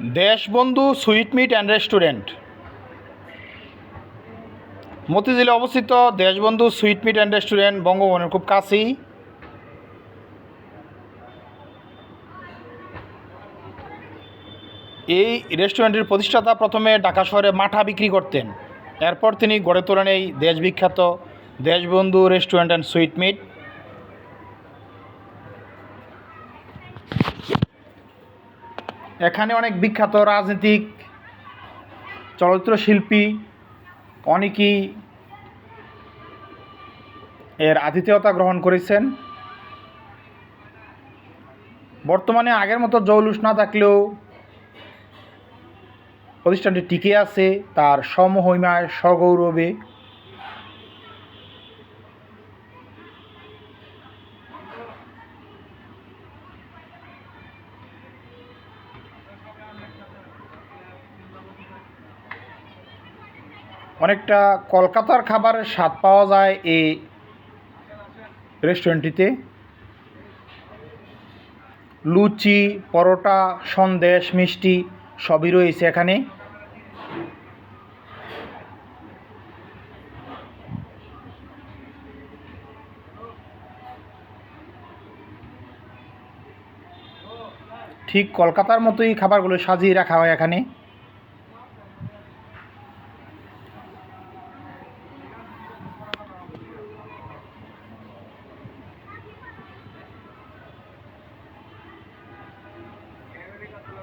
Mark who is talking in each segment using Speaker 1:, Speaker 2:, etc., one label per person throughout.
Speaker 1: Deshbandhu sweet meat and restaurant. মতিঝিলে অবস্থিত Deshbandhu sweet meat and restaurant বঙ্গভবনের খুব কাছেই। এই রেস্টুরেন্টের প্রতিষ্ঠাতা প্রথমে ঢাকা শহরে মাঠা বিক্রি করতেন। এরপর তিনি গড়ে তোলেন এই দেশবিখ্যাত দেশবন্ধু রেস্টুরেন্ট অ্যান্ড সুইট এখানে অনেক বিখ্যাত রাজনীতিক চলচ্চিত্র শিল্পী অনেকেই এর আতিথেয়তা গ্রহণ করেছেন। বর্তমানে আগের মতো জৌলুস না থাকলেও প্রতিষ্ঠানটি টিকে আছে, তার সমহিমায় সগৌরবে। অনেকটা কলকাতার খাবারের স্বাদ পাওয়া যায় এই রেস্টুরেন্টটিতে লুচি, পরোটা, সন্দেশ, মিষ্টি সবই রয়েছে এখানে। ঠিক কলকাতার মতোই খাবারগুলো সাজিয়ে রাখা হয় এখানে।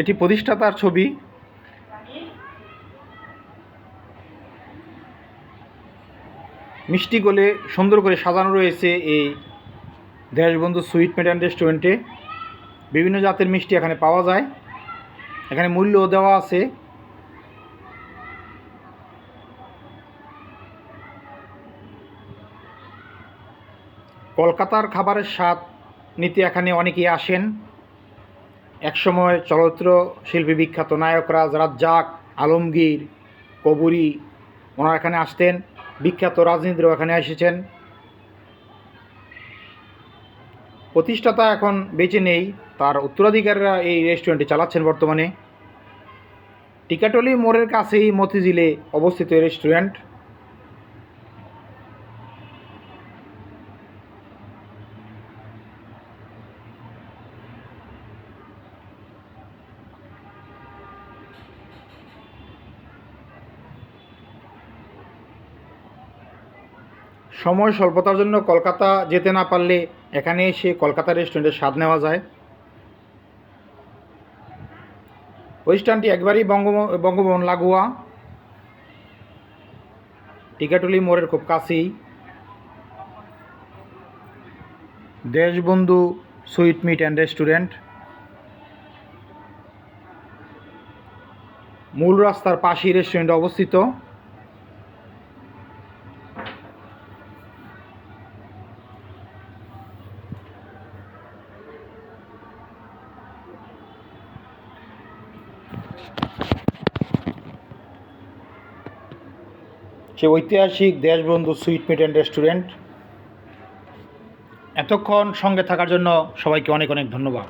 Speaker 1: এটি প্রতিষ্ঠাতার ছবি। মিষ্টি গোলে সুন্দর করে সাজানো রয়েছে এই দেশবন্ধু সুইট মেড অ্যান্ড রেস্টুরেন্টে। বিভিন্ন জাতের মিষ্টি এখানে পাওয়া যায়। এখানে মূল্য দেওয়া আছে। কলকাতার খাবারের স্বাদ নিতে এখানে অনেকেই আসেন। একসময় চলচ্চিত্র শিল্পী বিখ্যাত নায়করা রাজ্জাক, আলমগীর, কবুরি, ওনারা এখানে আসতেন। বিখ্যাত রাজনীতিরাও এখানে এসেছেন। প্রতিষ্ঠাতা এখন বেঁচে নেই। তার উত্তরাধিকারীরা এই রেস্টুরেন্টটি চালাচ্ছেন বর্তমানে। টিকাটলি মোড়ের কাছেই মতিঝিলে অবস্থিত রেস্টুরেন্ট। সময় স্বল্পতার জন্য কলকাতা যেতে না পারলে এখানে এসে কলকাতা রেস্টুরেন্টের স্বাদ নেওয়া যায়। প্রতিষ্ঠানটি একবারই বঙ্গ বঙ্গভবন লাগোয়া। টিকাটুলি মোড়ের খুব কাছেই। Deshbandhu sweet meat and restaurant. মূল রাস্তার পাশেই রেস্টুরেন্ট অবস্থিত। সে ঐতিহাসিক Deshbandhu sweet meat and restaurant. এতক্ষণ সঙ্গে থাকার জন্য সবাইকে অনেক অনেক ধন্যবাদ।